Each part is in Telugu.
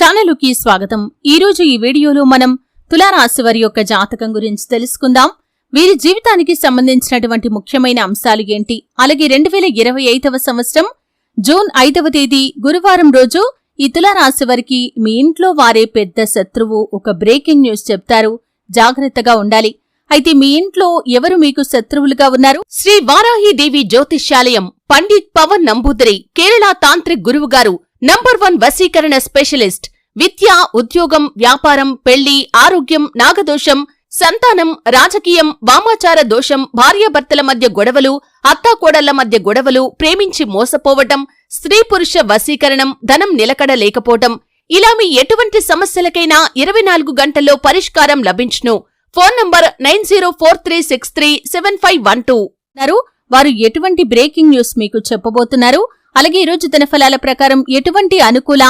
ఛానలుకి స్వాగతం. ఈరోజు ఈ వీడియోలో మనం తులారాశి వారి యొక్క జాతకం గురించి తెలుసుకుందాం. వీరి జీవితానికి సంబంధించినటువంటి ముఖ్యమైన అంశాలు ఏంటి? అలాగే రెండు వేల ఇరవై ఐదవ సంవత్సరం జూన్ ఐదవ తేదీ గురువారం రోజు ఈ తులారాశి వారికి మీ ఇంట్లో వారే పెద్ద శత్రువు ఒక బ్రేకింగ్ న్యూస్ చెప్తారు. జాగ్రత్తగా ఉండాలి. అయితే మీ ఇంట్లో ఎవరు మీకు శత్రువులుగా ఉన్నారు? శ్రీ వారాహి దేవి జ్యోతిష్యాలయం పండిత్ పవన్ నంబూదరి కేరళ తాంత్రిక్ గురువు గారు నంబర్ వన్ వశీకరణ స్పెషలిస్ట్ విద్య ఉద్యోగం వ్యాపారం పెళ్ళి ఆరోగ్యం నాగదోషం సంతానం రాజకీయం వామాచార దోషం భార్యాభర్తల మధ్య గొడవలు అత్తాకోడళ్ళ మధ్య గొడవలు ప్రేమించి మోసపోవటం స్త్రీ పురుష వశీకరణం ధనం నిలకడ లేకపోవటం ఇలా మీ ఎటువంటి సమస్యలకైనా ఇరవై నాలుగు గంటల్లో పరిష్కారం లభించును. Phone number nine zero four three six three seven five one two. వారు ఎటువంటి బ్రేకింగ్ న్యూస్ మీకు చెప్పబోతున్నారు? అలాగే ఈరోజు రోజు దినఫలాల ప్రకారం ఎటువంటి అనుకూల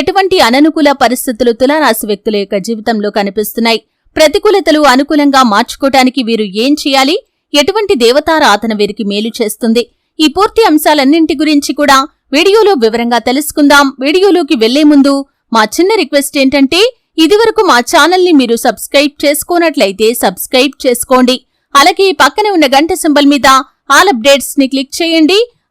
ఎటువంటి అననుకూల పరిస్థితులు తులారాశి వ్యక్తుల యొక్క జీవితంలో కనిపిస్తున్నాయి. ప్రతికూలతలు అనుకూలంగా మార్చుకోవటానికి వీరు ఏం చేయాలి? ఎటువంటి దేవతారాధన వీరికి మేలు చేస్తుంది? ఈ పూర్తి అంశాలన్నింటి గురించి కూడా వీడియోలో వివరంగా తెలుసుకుందాం. వీడియోలోకి వెళ్ళే ముందు మా చిన్న రిక్వెస్ట్ ఏంటంటే ఇదివరకు మా ఛానల్ని మీరు సబ్స్క్రైబ్ చేసుకోనట్లయితే సబ్స్క్రైబ్ చేసుకోండి. అలాగే పక్కనే ఉన్న గంట సింబల్ మీద ఆల్ అప్డేట్స్ని క్లిక్ చేయండి.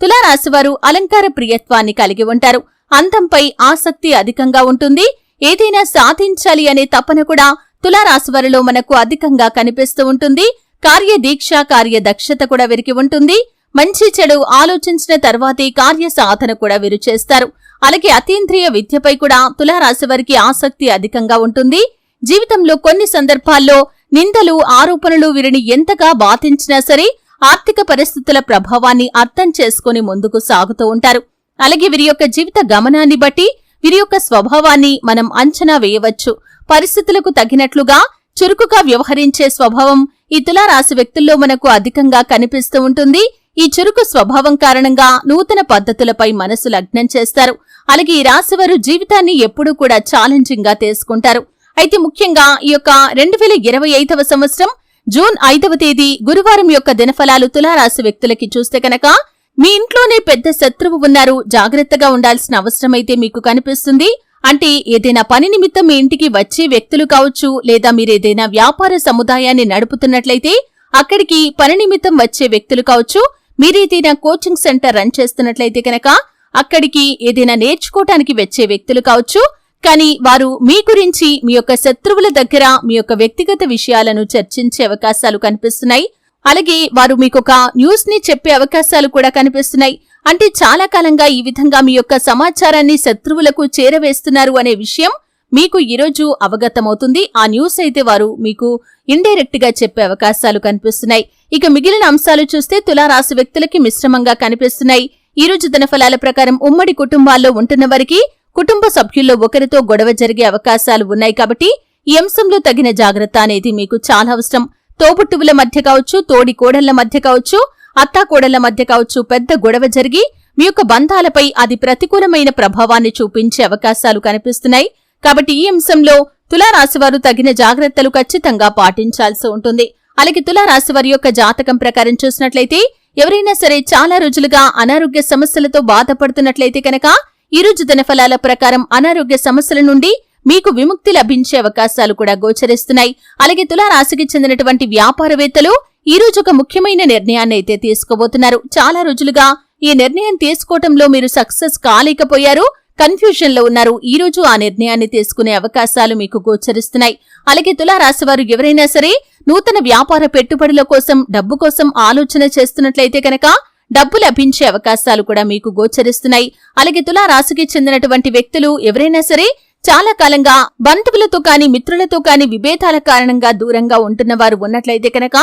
తులారాశివారు అలంకార ప్రియత్వాన్ని కలిగి ఉంటారు. అందంపై ఆసక్తి అధికంగా ఉంటుంది. ఏదైనా సాధించాలి అనే తపన కూడా తులారాశివారిలో మనకు అధికంగా కనిపిస్తూ ఉంటుంది. కార్యదీక్ష కార్యదక్షత కూడా వీరికి ఉంటుంది. మంచి చెడు ఆలోచించిన తర్వాతే కార్య సాధన కూడా వీరు చేస్తారు. అలాగే అతీంద్రియ విద్యపై కూడా తులారాశి వారికి ఆసక్తి అధికంగా ఉంటుంది. జీవితంలో కొన్ని సందర్భాల్లో నిందలు ఆరోపణలు వీరిని ఎంతగా బాధించినా సరే ఆర్థిక పరిస్థితుల ప్రభావాన్ని అర్థం చేసుకుని ముందుకు సాగుతూ ఉంటారు. అలాగే వీరి యొక్క జీవిత గమనాన్ని బట్టి వీరి యొక్క స్వభావాన్ని మనం అంచనా వేయవచ్చు. పరిస్థితులకు తగినట్లుగా చురుకుగా వ్యవహరించే స్వభావం ఈ తులారాశి వ్యక్తుల్లో మనకు అధికంగా కనిపిస్తూ ఉంటుంది. ఈ చురుకు స్వభావం కారణంగా నూతన పద్ధతులపై మనసు లగ్నం చేస్తారు. అలాగే ఈ రాశివారు జీవితాన్ని ఎప్పుడూ కూడా ఛాలెంజింగ్గా తీసుకుంటారు. అయితే ముఖ్యంగా ఈ యొక్క రెండు వేల ఇరవై ఐదవ సంవత్సరం జూన్ ఐదవ తేదీ గురువారం యొక్క దినఫలాలు తులారాశి వ్యక్తులకి చూస్తే కనుక మీ ఇంట్లోనే పెద్ద శత్రువు ఉన్నారు. జాగ్రత్తగా ఉండాల్సిన అవసరమైతే మీకు కనిపిస్తుంది. అంటే ఏదైనా పని నిమిత్తం మీ ఇంటికి వచ్చే వ్యక్తులు కావచ్చు లేదా మీరేదైనా వ్యాపార సముదాయాన్ని నడుపుతున్నట్లయితే అక్కడికి పని నిమిత్తం వచ్చే వ్యక్తులు కావచ్చు మీరేదైనా కోచింగ్ సెంటర్ రన్ చేస్తున్నట్లయితే కనుక అక్కడికి ఏదైనా నేర్చుకోవటానికి వచ్చే వ్యక్తులు కావచ్చు కానీ వారు మీ గురించి మీ యొక్క శత్రువుల దగ్గర మీ యొక్క వ్యక్తిగత విషయాలను చర్చించే అవకాశాలు కనిపిస్తున్నాయి. అలాగే వారు మీకొక న్యూస్ని చెప్పే అవకాశాలు కూడా కనిపిస్తున్నాయి. అంటే చాలా కాలంగా ఈ విధంగా మీ యొక్క సమాచారాన్ని శత్రువులకు చేరవేస్తున్నారు అనే విషయం మీకు ఈరోజు అవగతమవుతుంది. ఆ న్యూస్ అయితే వారు మీకు ఇండైరెక్ట్గా చెప్పే అవకాశాలు కనిపిస్తున్నాయి. ఇక మిగిలిన అంశాలు చూస్తే తులారాశి వ్యక్తులకి మిశ్రమంగా కనిపిస్తున్నాయి. ఈ రోజు దినఫలాల ప్రకారం ఉమ్మడి కుటుంబాల్లో ఉంటున్న వారికి కుటుంబ సభ్యుల్లో ఒకరితో గొడవ జరిగే అవకాశాలు ఉన్నాయి కాబట్టి ఈ అంశంలో తగిన జాగ్రత్త అనేది మీకు చాలా అవసరం. తోబుట్టువుల మధ్య కావచ్చు తోడి కోడళ్ళ మధ్య కావచ్చు అత్తాకోడళ్ళ మధ్య కావచ్చు పెద్ద గొడవ జరిగి మీ యొక్క బంధాలపై అది ప్రతికూలమైన ప్రభావాన్ని చూపించే అవకాశాలు కనిపిస్తున్నాయి. కాబట్టి ఈ అంశంలో తులారాశివారు తగిన జాగ్రత్తలు ఖచ్చితంగా పాటించాల్సి ఉంటుంది. అలాగే తులారాశి వారి యొక్క జాతకం ప్రకారం చూసినట్లయితే ఎవరైనా సరే చాలా రోజులుగా అనారోగ్య సమస్యలతో బాధపడుతున్నట్లయితే కనుక ఈ రోజు ప్రకారం అనారోగ్య సమస్యల నుండి మీకు విముక్తి లభించే అవకాశాలు కూడా గోచరిస్తున్నాయి. అలాగే తులారాశికి చెందినటువంటి వ్యాపారవేత్తలు ఈ రోజు ఒక ముఖ్యమైన నిర్ణయాన్ని అయితే తీసుకోబోతున్నారు. చాలా రోజులుగా ఈ నిర్ణయం తీసుకోవటంలో మీరు సక్సెస్ కాలేకపోయారు కన్ఫ్యూజన్లో ఉన్నారు. ఈ రోజు ఆ నిర్ణయాన్ని తీసుకునే అవకాశాలు మీకు గోచరిస్తున్నాయి. అలాగే తులారాశి వారు ఎవరైనా సరే నూతన వ్యాపార పెట్టుబడుల కోసం డబ్బు కోసం ఆలోచన చేస్తున్నట్లయితే కనుక డబ్బు లభించే అవకాశాలు కూడా మీకు గోచరిస్తున్నాయి. అలాగే తులా రాశికి చెందినటువంటి వ్యక్తులు ఎవరైనా సరే చాలా కాలంగా బంధువులతో కాని మిత్రులతో కాని విభేదాల కారణంగా దూరంగా ఉంటున్న వారు ఉన్నట్లయితే కనుక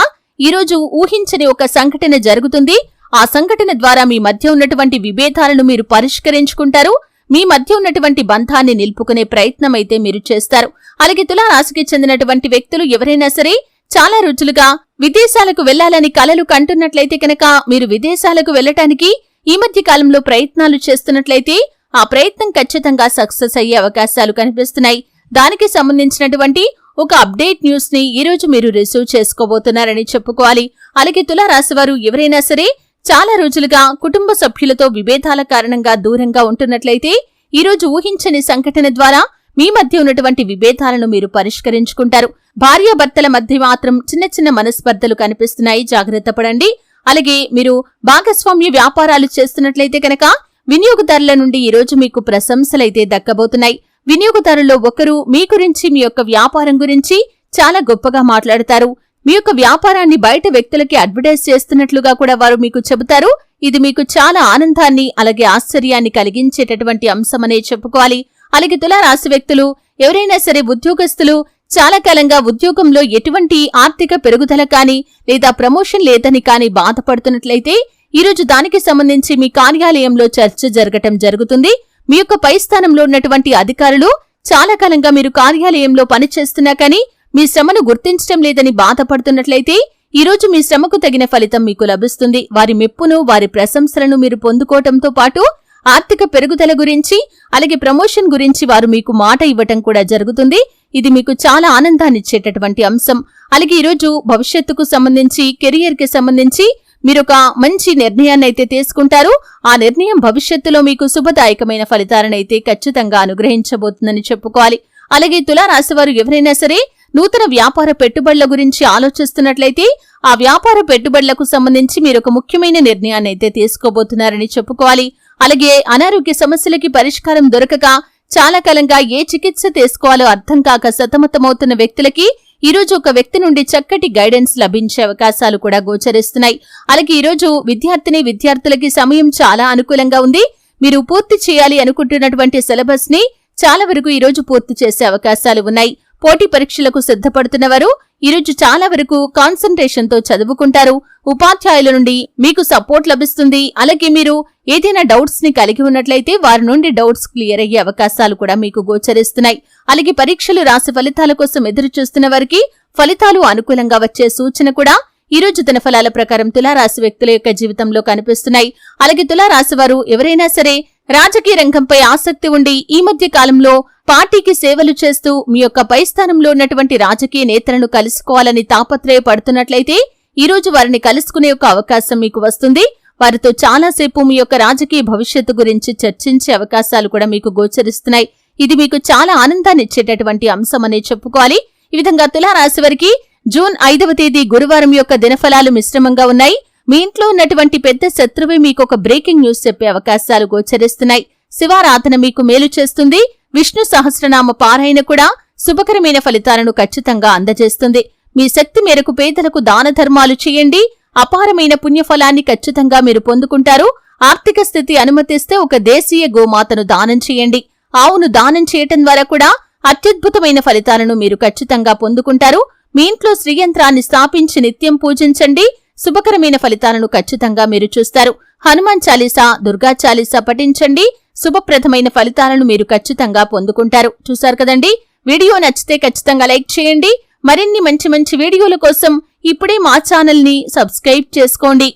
ఈ రోజు ఊహించని ఒక సంఘటన జరుగుతుంది. ఆ సంఘటన ద్వారా మీ మధ్య ఉన్నటువంటి విభేదాలను మీరు పరిష్కరించుకుంటారు. మీ మధ్య ఉన్నటువంటి బంధాన్ని నిలుపుకునే ప్రయత్నం అయితే మీరు చేస్తారు. అలాగే తులారాశికి చెందినటువంటి వ్యక్తులు ఎవరైనా సరే చాలా రోజులుగా విదేశాలకు వెళ్ళాలని కలలు కంటున్నట్లయితే కనుక మీరు విదేశాలకు వెళ్ళటానికి ఈ మధ్య కాలంలో ప్రయత్నాలు చేస్తున్నట్లయితే ఆ ప్రయత్నం ఖచ్చితంగా సక్సెస్ అయ్యే అవకాశాలు కనిపిస్తున్నాయి. దానికి సంబంధించినటువంటి ఒక అప్డేట్ న్యూస్ని ఈ రోజు మీరు రిసీవ్ చేసుకోబోతున్నారని చెప్పుకోవాలి. అలాగే తులారాశి వారు ఎవరైనా సరే చాలా రోజులుగా కుటుంబ సభ్యులతో విభేదాల కారణంగా దూరంగా ఉంటున్నట్లయితే ఈ రోజు ఊహించని సంఘటన ద్వారా మీ మధ్య ఉన్నటువంటి విభేదాలను మీరు పరిష్కరించుకుంటారు. భార్యాభర్తల మధ్య మాత్రం చిన్న చిన్న మనస్పర్ధలు కనిపిస్తున్నాయి. జాగ్రత్త పడండి. అలాగే మీరు భాగస్వామ్య వ్యాపారాలు చేస్తున్నట్లయితే కనుక వినియోగదారుల నుండి ఈరోజు మీకు ప్రశంసలైతే దక్కబోతున్నాయి. వినియోగదారుల్లో ఒకరు మీ గురించి మీ యొక్క వ్యాపారం గురించి చాలా గొప్పగా మాట్లాడతారు. మీ యొక్క వ్యాపారాన్ని బయట వ్యక్తులకి అడ్వర్టైజ్ చేస్తున్నట్లుగా కూడా వారు మీకు చెబుతారు. ఇది మీకు చాలా ఆనందాన్ని అలాగే ఆశ్చర్యాన్ని కలిగించేటటువంటి అంశమనే చెప్పుకోవాలి. అలాగే తులారాశి వ్యక్తులు ఎవరైనా సరే ఉద్యోగస్తులు చాలా కాలంగా ఉద్యోగంలో ఎటువంటి ఆర్థిక పెరుగుదల కాని లేదా ప్రమోషన్ లేదని కాని బాధపడుతున్నట్లయితే ఈరోజు దానికి సంబంధించి మీ కార్యాలయంలో చర్చ జరగటం జరుగుతుంది. మీ యొక్క పై స్థానంలో ఉన్నటువంటి అధికారులు చాలా కాలంగా మీరు కార్యాలయంలో పనిచేస్తున్నా కానీ మీ శ్రమను గుర్తించడం లేదని బాధపడుతున్నట్లయితే ఈ రోజు మీ శ్రమకు తగిన ఫలితం మీకు లభిస్తుంది. వారి మెప్పును వారి ప్రశంసలను మీరు పొందుకోవటంతో పాటు ఆర్థిక పెరుగుదల గురించి అలాగే ప్రమోషన్ గురించి వారు మీకు మాట ఇవ్వటం కూడా జరుగుతుంది. ఇది మీకు చాలా ఆనందాన్నిచ్చేటటువంటి అంశం. అలాగే ఈరోజు భవిష్యత్తుకు సంబంధించి కెరియర్కి సంబంధించి మీరొక మంచి నిర్ణయాన్ని అయితే తీసుకుంటారు. ఆ నిర్ణయం భవిష్యత్తులో మీకు శుభదాయకమైన ఫలితాలనైతే ఖచ్చితంగా అనుగ్రహించబోతుందని చెప్పుకోవాలి. అలాగే తులారాశి వారు ఎవరైనా సరే నూతన వ్యాపార పెట్టుబడుల గురించి ఆలోచిస్తున్నట్లయితే ఆ వ్యాపార పెట్టుబడులకు సంబంధించి మీరు ఒక ముఖ్యమైన నిర్ణయాన్ని అయితే తీసుకోబోతున్నారని చెప్పుకోవాలి. అలాగే అనారోగ్య సమస్యలకి పరిష్కారం దొరకక చాలా కాలంగా ఏ చికిత్స తీసుకోవాలో అర్థం కాక సతమతమవుతున్న వ్యక్తులకి ఈరోజు ఒక వ్యక్తి నుండి చక్కటి గైడెన్స్ లభించే అవకాశాలు కూడా గోచరిస్తున్నాయి. అలాగే ఈరోజు విద్యార్థిని విద్యార్థులకి సమయం చాలా అనుకూలంగా ఉంది. మీరు పూర్తి చేయాలి అనుకుంటున్నటువంటి సిలబస్ని చాలా వరకు ఈరోజు పూర్తి చేసే అవకాశాలు ఉన్నాయి. పోటీ పరీక్షలకు సిద్ధపడుతున్నవారు ఈరోజు చాలా వరకు కాన్సన్ట్రేషన్తో చదువుకుంటారు. ఉపాధ్యాయుల నుండి మీకు సపోర్ట్ లభిస్తుంది. అలాగే మీరు ఏదైనా డౌట్స్ని కలిగి ఉన్నట్లయితే వారి నుండి డౌట్స్ క్లియర్ అయ్యే అవకాశాలు కూడా మీకు గోచరిస్తున్నాయి. అలాగే పరీక్షలు రాసి ఫలితాల కోసం ఎదురు చూస్తున్న వారికి ఫలితాలు అనుకూలంగా వచ్చే సూచన కూడా ఈ రోజు దినఫలాల ప్రకారం తులారాశి వ్యక్తుల యొక్క జీవితంలో కనిపిస్తున్నాయి. అలాగే తులారాశి వారు ఎవరైనా సరే రాజకీయ రంగంపై ఆసక్తి ఉండి ఈ మధ్య కాలంలో పార్టీకి సేవలు చేస్తూ మీ యొక్క పై స్థానంలో ఉన్నటువంటి రాజకీయ నేతలను కలుసుకోవాలని తాపత్రయపడుతున్నట్లయితే ఈ రోజు వారిని కలుసుకునే ఒక అవకాశం మీకు వస్తుంది. వారితో చాలాసేపు మీ యొక్క రాజకీయ భవిష్యత్తు గురించి చర్చించే అవకాశాలు కూడా మీకు గోచరిస్తున్నాయి. ఇది మీకు చాలా ఆనందాన్ని ఇచ్చేటటువంటి అంశమనే చెప్పుకోవాలి. ఈ విధంగా తులారాశి వారికి జూన్ ఐదవ తేదీ గురువారం యొక్క దినఫలాలు మిశ్రమంగా ఉన్నాయి. మీ ఇంట్లో ఉన్నటువంటి పెద్ద శత్రువే మీకు ఒక బ్రేకింగ్ న్యూస్ చెప్పే అవకాశాలు గోచరిస్తున్నాయి. శివారాధన మీకు మేలు చేస్తుంది. విష్ణు సహస్రనామ పారాయణ కూడా శుభకరమైన ఫలితాలను ఖచ్చితంగా అందజేస్తుంది. మీ శక్తి మేరకు పేదలకు దాన ధర్మాలు చేయండి. అపారమైన పుణ్యఫలాన్ని ఖచ్చితంగా మీరు పొందుకుంటారు. ఆర్థిక స్థితి అనుమతిస్తే ఒక దేశీయ గోమాతను దానం చేయండి. ఆవును దానం చేయటం ద్వారా కూడా అత్యద్భుతమైన ఫలితాలను మీరు ఖచ్చితంగా పొందుకుంటారు. మీ ఇంట్లో శ్రీయంత్రాన్ని స్థాపించి నిత్యం పూజించండి. శుభకరమైన ఫలితాలను ఖచ్చితంగా మీరు చూస్తారు. హనుమాన్ చాలీసా దుర్గా చాలీసా పఠించండి. శుభప్రదమైన ఫలితాలను మీరు ఖచ్చితంగా పొందుకుంటారు. చూశారు కదండి? వీడియో నచ్చితే ఖచ్చితంగా లైక్ చేయండి. మరిన్ని మంచి మంచి వీడియోల కోసం ఇప్పుడే మా ఛానల్ని సబ్స్క్రైబ్ చేసుకోండి.